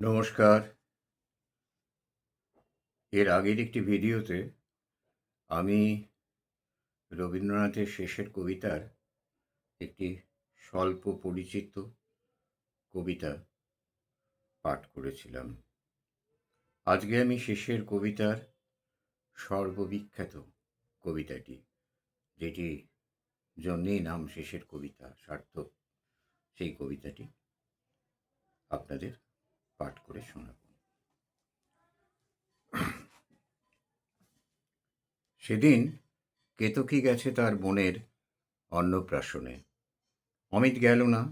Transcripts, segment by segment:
নমস্কার। এর আগের একটি ভিডিওতে আমি রবীন্দ্রনাথের শেষের কবিতার একটি স্বল্প পরিচিত কবিতা পাঠ করেছিলাম। আজকে আমি শেষের কবিতার সর্ববিখ্যাত কবিতাটি, যেটি জন্যেই নাম শেষের কবিতা, সার্থক, সেই কবিতাটি আপনাদের পাঠ করে শোনাব। সেদিন কেতকী গেছে তার বোনের অন্নপ্রাশনে। অমিত গেল না।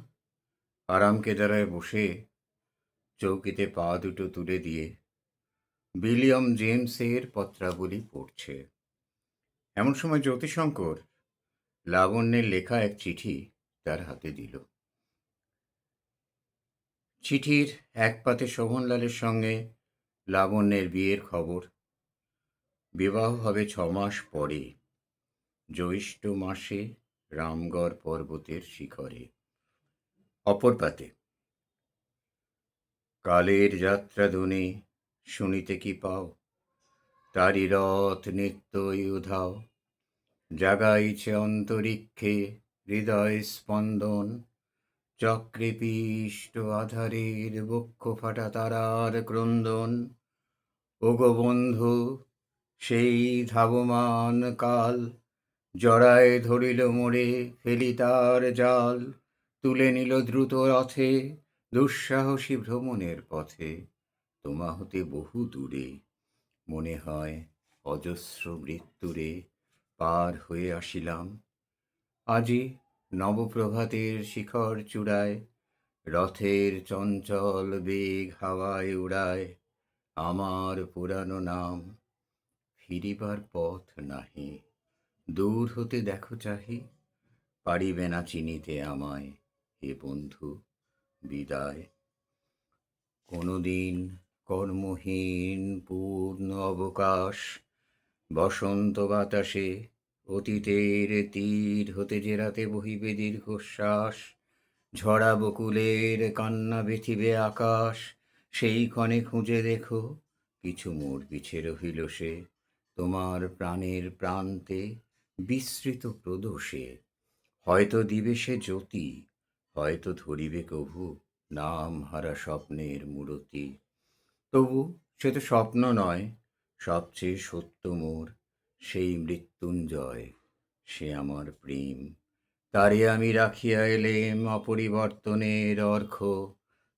আরাম কেদারায় বসে চৌকিতে পা দুটো তুলে দিয়ে বিলিয়ম জেমসের পত্রাবলী পড়ছে। এমন সময় জ্যোতিশঙ্কর লাবণ্যের লেখা এক চিঠি তার হাতে দিল। চিঠির এক পাতে শোভনলালের সঙ্গে লাবণ্যের বিয়ের খবর। বিবাহ হবে ছ মাস পরে, জ্যৈষ্ঠ মাসে রামগড় পর্বতের শিখরে। অপর পাতে, কালের যাত্রা ধনে শুনিতে কি পাও? তারি রথ নিত্যই উধাও। জাগাইছে অন্তরিক্ষে হৃদয় স্পন্দন। চক্রে পিষ্ট আধারের বক্ষ ফাটা তারার ক্রন্দন। ওগো বন্ধু, সেই ধাবমান কাল জড়ায় ধরিল মোড়ে ফেলি তার জাল, তুলে নিল দ্রুত রথে দুঃসাহসী ভ্রমণের পথে। তোমা হতে বহু দূরে, মনে হয় অজস্র মৃত্যুরে পার হয়ে আসিলাম। আজি নবপ্রভাতের শিখর চূড়ায়, রথের চঞ্চল বেগ হাওয়ায় উড়ায় আমার পুরানো নাম। ফিরিবার পথ নাহি, দূর হতে দেখো চাহি, পারিবে না চিনিতে আমায় হে বন্ধু, বিদায়। কোনোদিন কর্মহীন, পূর্ণ অবকাশ, বসন্ত বাতাসে অতীতের তীর হতে যে রাতে বহিবে দীর্ঘশ্বাস, ঝরা বকুলের কান্না বেথিবে আকাশ, সেই ক্ষণে খুঁজে দেখো, কিছু মোর পিছে রহিল সে, তোমার প্রাণের প্রান্তে বিস্তৃত প্রদোষে। হয়তো দিবে সে জ্যোতি, হয়তো ধরিবে কভু, নাম হারা স্বপ্নের মূরতি। তবু সে তো স্বপ্ন নয়, সবচেয়ে সত্য মোর সেই মৃত্যুঞ্জয়, সে আমার প্রেম। তারে আমি রাখিয়া এলেম অপরিবর্তনের অর্ঘ,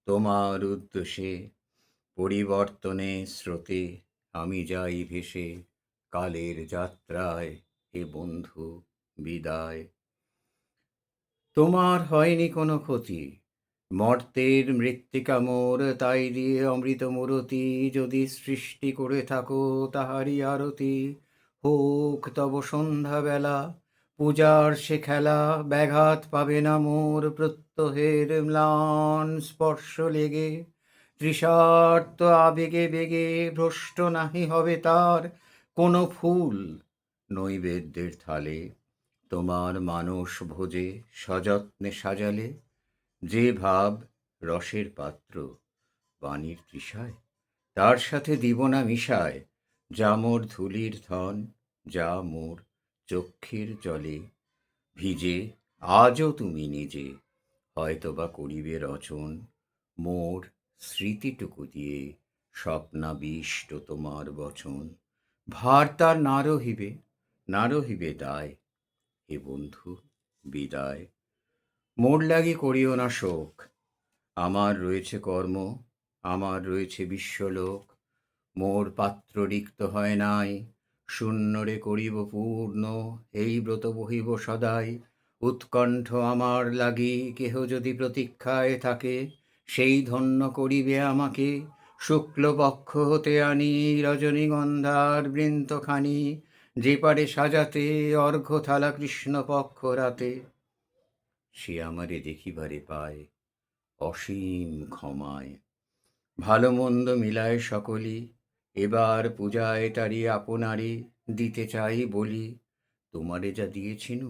তোমার উদ্দেশ্যে। পরিবর্তনে স্রোতে আমি যাই ভেসে, কালের যাত্রায় হে বন্ধু, বিদায়। তোমার হয়নি কোনো ক্ষতি, মর্তের মৃত্তিকা মোর, তাই দিয়ে অমৃত মূরতি যদি সৃষ্টি করে থাকো তাহারই আরতি। হোক তব সন্ধ্যাবেলা। পূজার সে খেলা, ব্যাঘাত পাবে না মোর প্রত্যহের ম্লান স্পর্শ লেগে। তৃষার্ত আবেগে বেগে ভ্রষ্ট নাহি হবে তার কোনো ফুল নৈবেদ্যের থালে। তোমার মানস ভোজে সযত্নে সাজালে, যে ভাব রসের পাত্র বাণীর তৃষায়, তার সাথে দিব না মিশায় জামর ধুলির ধন যা মোর চক্ষের জলে। ভিজে আজও তুমি নিজে, হয়তোবা করিবে রচন মোর স্মৃতিটুকু দিয়ে স্বপ্নাবিষ্ট তোমার বচন। ভার তার না রহিবে না রহিবে দায়। হে বন্ধু, বিদায়। মোর লাগি করিও না শোক। আমার রয়েছে কর্ম, আমার রয়েছে বিশ্বলোক। মোর পাত্র রিক্ত হয় নাই শূন্যরে করিব পূর্ণ, এই ব্রত বহিব সদাই। উৎকণ্ঠ আমার লাগি কেহ যদি প্রতীক্ষায় থাকে, সেই ধন্য করিবে আমাকে। শুক্লপক্ষ হতে আনি রজনীগন্ধার বৃন্তখানি, যে পারে সাজাতে অর্ঘ্য থালা কৃষ্ণপক্ষ রাতে। সে আমারে দেখিবারে পায়, অসীম ক্ষমায়। ভালো মন্দ মিলায় সকলি এবার পূজায় তারি আপনারে দিতে চাই বলি, তোমারে যা দিয়েছিনু,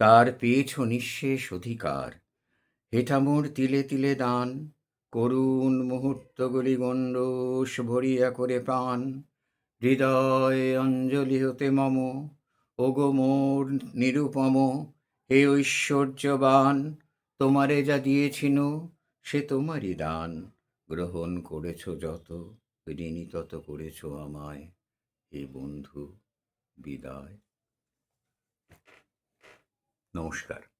তার পেয়েছ নিঃশেষ অধিকার। হেঠামোর তিলে তিলে দান, করুণ মুহূর্তগুলি গণ্ডূষ ভরিয়া করে প্রাণ। হৃদয় অঞ্জলি হতে মম, ওগো মোর নিরুপম, হে ঐশ্বর্যবান, তোমারে যা দিয়েছিনু, সে তোমারই দান, গ্রহণ করেছ যত। ঋণী তত করেছ আমায় হে বন্ধু বিদায়। নমস্কার।